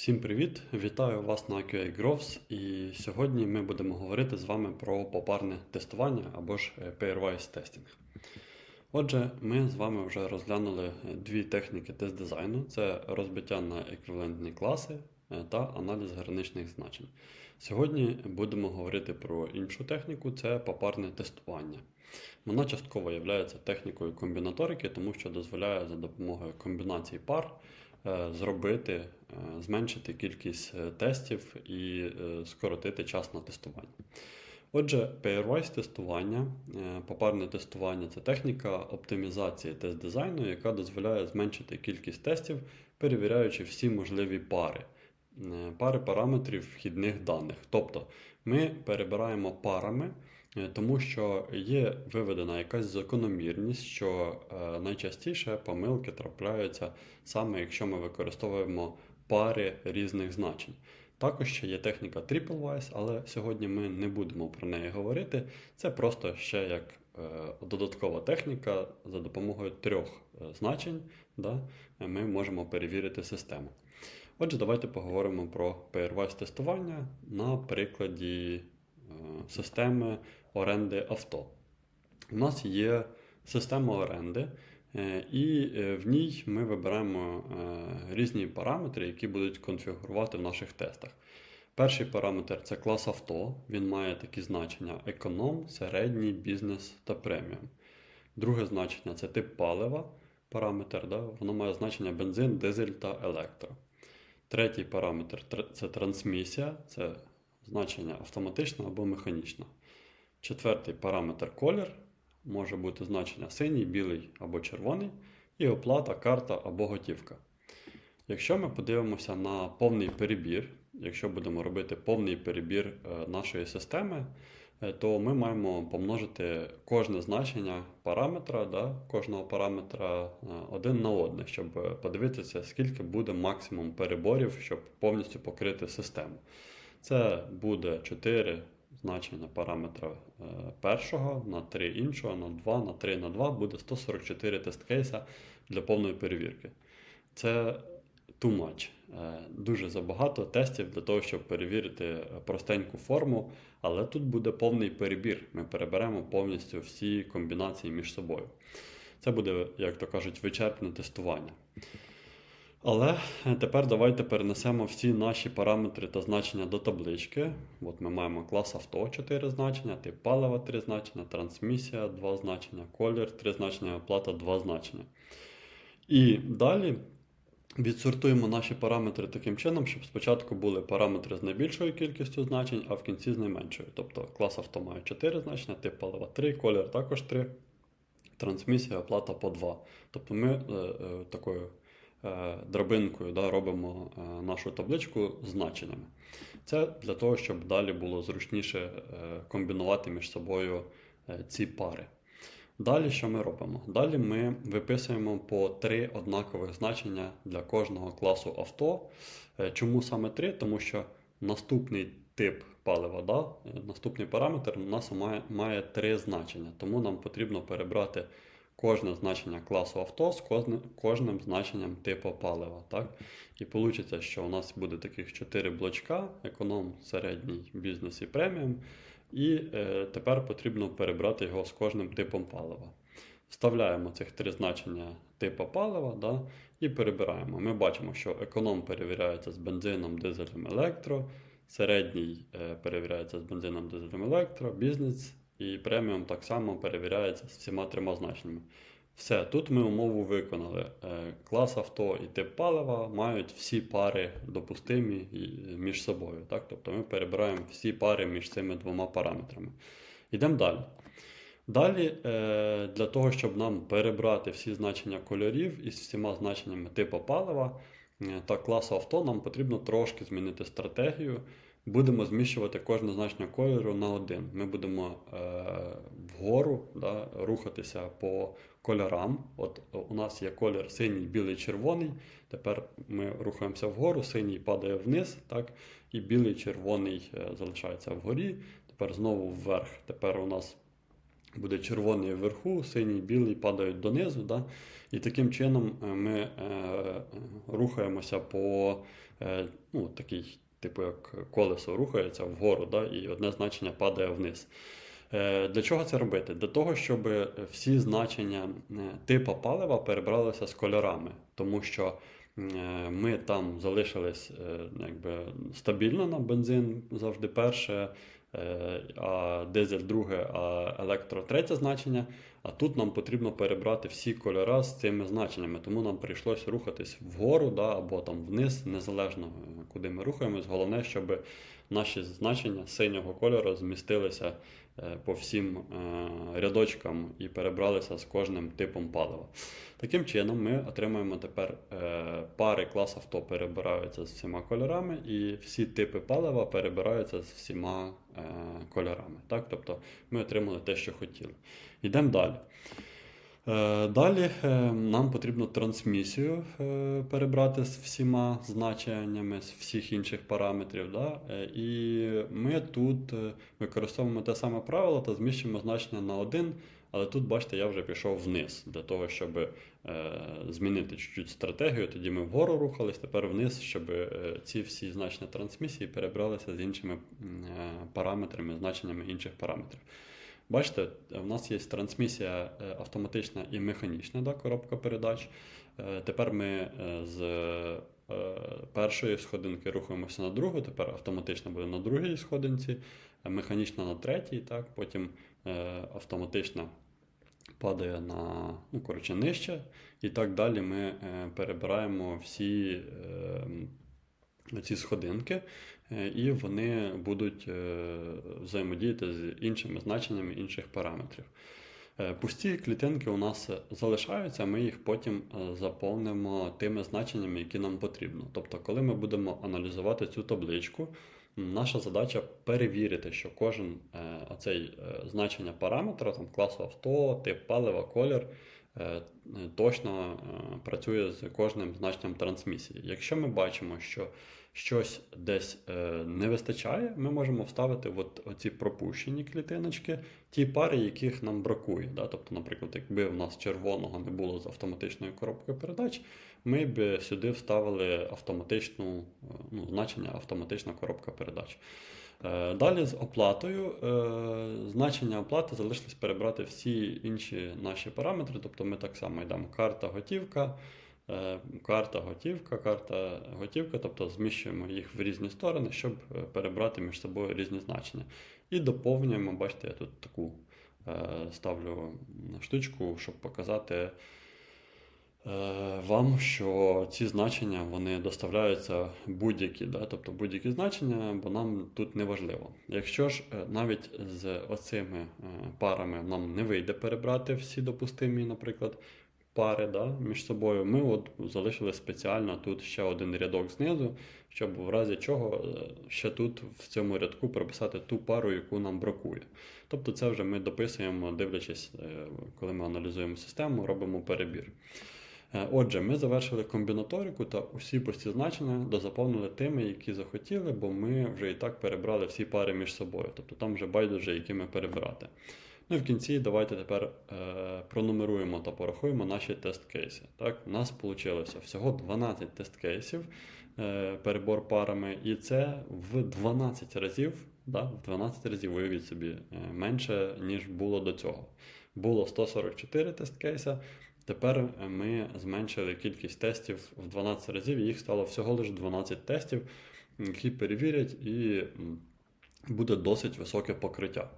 Всім привіт! Вітаю вас на QA Growth і сьогодні ми будемо говорити з вами про попарне тестування або ж е, pairwise testing. Отже, ми з вами вже розглянули дві техніки тест дизайну: це розбиття на еквівалентні класи е, та аналіз граничних значень. Сьогодні будемо говорити про іншу техніку це попарне тестування. Вона частково є технікою комбінаторики, тому що дозволяє за допомогою комбінацій пар е, зробити, е, зменшити кількість е, тестів і е, скоротити час на тестування. Отже, pairwise тестування, е, попарне тестування це техніка оптимізації тест-дизайну, яка дозволяє зменшити кількість тестів, перевіряючи всі можливі пари, е, пари параметрів вхідних даних. Тобто ми перебираємо парами, е, тому що є виведена якась закономірність, що е, найчастіше помилки трапляються саме якщо ми використовуємо пари різних значень. Також ще є техніка TripleWise, але сьогодні ми не будемо про неї говорити. Це просто ще як е, додаткова техніка за допомогою трьох е, значень, да, ми можемо перевірити систему. Отже, давайте поговоримо про pairwise тестування на прикладі е, системи оренди авто. У нас є система оренди, е, і е, в ній ми вибираємо різні параметри, які будуть конфігурувати в наших тестах. Перший параметр це клас авто. Він має такі значення: економ, середній, бізнес та преміум. Друге значення це тип палива, параметр, да? воно має значення бензин, дизель та електро. Третій параметр це трансмісія, це значення автоматична або механічна. Четвертий параметр колір може бути значення синій, білий або червоний, і оплата, карта або готівка. Якщо ми подивимося на повний перебір, якщо будемо робити повний перебір е, нашої системи, то ми маємо помножити кожне значення параметра, да, кожного параметра е, один на одне, щоб е, подивитися, скільки буде максимум переборів, щоб повністю покрити систему. Це буде 4 значення параметра е, першого на 3 іншого, на 2, на 3 на 2 буде 144 тест кейса для повної перевірки. Це too much. Е, Дуже забагато тестів для того, щоб перевірити простеньку форму, але тут буде повний перебір. Ми переберемо повністю всі комбінації між собою. Це буде, як то кажуть, вичерпне тестування. Але е, тепер давайте перенесемо всі наші параметри та значення до таблички. От ми маємо клас авто 4 значення, тип палива 3 значення, трансмісія 2 значення, колір 3 значення, оплата 2 значення. І далі відсортуємо наші параметри таким чином, щоб спочатку були параметри з найбільшою кількістю значень, а в кінці з найменшою. Тобто клас авто має 4 значення, тип палива 3, колір також 3, трансмісія, оплата по 2. Тобто ми е, е, такою е, драбинкою да, робимо е, нашу табличку значеннями. Це для того, щоб далі було зручніше е, комбінувати між собою е, ці пари. Далі що ми робимо? Далі ми виписуємо по три однакових значення для кожного класу авто. Е, Чому саме три? Тому що наступний тип палива, да, е, наступний параметр у нас має, має три значення. Тому нам потрібно перебрати кожне значення класу авто з кожним, кожним значенням типу палива. Так? І вийде, що у нас буде таких 4 блочка: економ, середній, бізнес і преміум. І е, тепер потрібно перебрати його з кожним типом палива. Вставляємо цих три значення типу палива да, і перебираємо. Ми бачимо, що економ перевіряється з бензином, дизелем, електро, середній е, перевіряється з бензином, дизелем, електро, бізнес і преміум так само перевіряється з всіма трьома значеннями. Все, тут ми умову виконали. Е, Клас авто і тип палива мають всі пари допустимі між собою. Так? Тобто ми перебираємо всі пари між цими двома параметрами. Йдемо далі. Далі, е, для того, щоб нам перебрати всі значення кольорів із всіма значеннями типу палива е, та класу авто, нам потрібно трошки змінити стратегію. Будемо зміщувати кожне значення кольору на один. Ми будемо е, вгору да, рухатися по кольорам. От е, у нас є колір синій, білий, червоний. Тепер ми рухаємося вгору, синій падає вниз, так, і білий, червоний е, залишається вгорі. Тепер знову вверх. Тепер у нас буде червоний вверху, синій, білий падають донизу. Да? І таким чином е, ми е, рухаємося по е, ну, такий, типу, як колесо рухається вгору, да? і одне значення падає вниз. Е, Для чого це робити? Для того, щоб всі значення е, типу палива перебралися з кольорами, тому що е, ми там залишились е, якби, стабільно на бензин завжди перше, а дизель друге, а електро третє значення. А тут нам потрібно перебрати всі кольори з цими значеннями, тому нам прийшлось рухатись вгору да, або там вниз, незалежно е, куди ми рухаємось. Головне, щоб наші значення синього кольору змістилися по всім е, рядочкам і перебралися з кожним типом палива. Таким чином, ми отримуємо тепер е, пари клас авто перебираються з всіма кольорами, і всі типи палива перебираються з всіма е, кольорами. Так? Тобто ми отримали те, що хотіли. Йдемо далі. Е, Далі е, нам потрібно трансмісію е, перебрати з всіма значеннями, з всіх інших параметрів. Да? І ми тут використовуємо те саме правило та зміщуємо значення на 1, але тут, бачите, я вже пішов вниз для того, щоб змінити чуть-чуть стратегію. Тоді ми вгору рухались, тепер вниз, щоб ці всі значення трансмісії перебралися з іншими параметрами, значеннями інших параметрів. Бачите, в нас є трансмісія е, автоматична і механічна, да, коробка передач. Е, Тепер ми е, з першої сходинки рухаємося на другу, тепер автоматично буде на другій сходинці, механічна на третій, так, потім автоматична падає на ну, коротше, нижче. І так далі ми перебираємо всі ці сходинки, і вони будуть е, взаємодіяти з іншими значеннями інших параметрів. Е, Пусті клітинки у нас залишаються, ми їх потім е, заповнимо тими значеннями, які нам потрібно. Тобто, коли ми будемо аналізувати цю табличку, наша задача перевірити, що кожен е, оцей е, значення параметра, там класу авто, тип палива, колір, е, е, точно е, працює з кожним значенням трансмісії. Якщо ми бачимо, що щось десь е, не вистачає, ми можемо вставити от оці пропущені клітиночки, ті пари, яких нам бракує. Да? Тобто, наприклад, якби в нас червоного не було з автоматичною коробкою передач, ми б сюди вставили автоматичну е, ну, значення автоматична коробка передач. Е, Далі з оплатою. е, Значення оплати залишилось перебрати всі інші наші параметри. Тобто ми так само йдемо карта готівка, е, карта готівка, карта готівка, тобто зміщуємо їх в різні сторони, щоб перебрати між собою різні значення. І доповнюємо, бачите, я тут таку ставлю штучку, щоб показати. Е, Вам, що ці значення вони доставляються будь-які, да? тобто будь-які значення, бо нам тут не важливо. Якщо ж е, навіть з оцими е, парами нам не вийде перебрати всі допустимі, наприклад, пари да, між собою, ми от залишили спеціально тут ще один рядок знизу, щоб в разі чого ще тут в цьому рядку прописати ту пару, яку нам бракує. Тобто це вже ми дописуємо, дивлячись, коли ми аналізуємо систему, робимо перебір. Е, Отже, ми завершили комбінаторику та усі значення дозаповнили тими, які захотіли, бо ми вже і так перебрали всі пари між собою. Тобто там вже байдуже, які ми перебирати. Ну і в кінці давайте тепер е, пронумеруємо та порахуємо наші тест-кейси. Так, у нас вийшло всього 12 тест-кейсів, е, перебор парами, і це в 12 разів, да, в 12 разів, уявіть собі, е, менше, ніж було до цього. Було 144 тест-кейса, Тепер е, ми зменшили кількість тестів в 12 разів, їх стало всього лише 12 тестів, які перевірять, і буде досить високе покриття.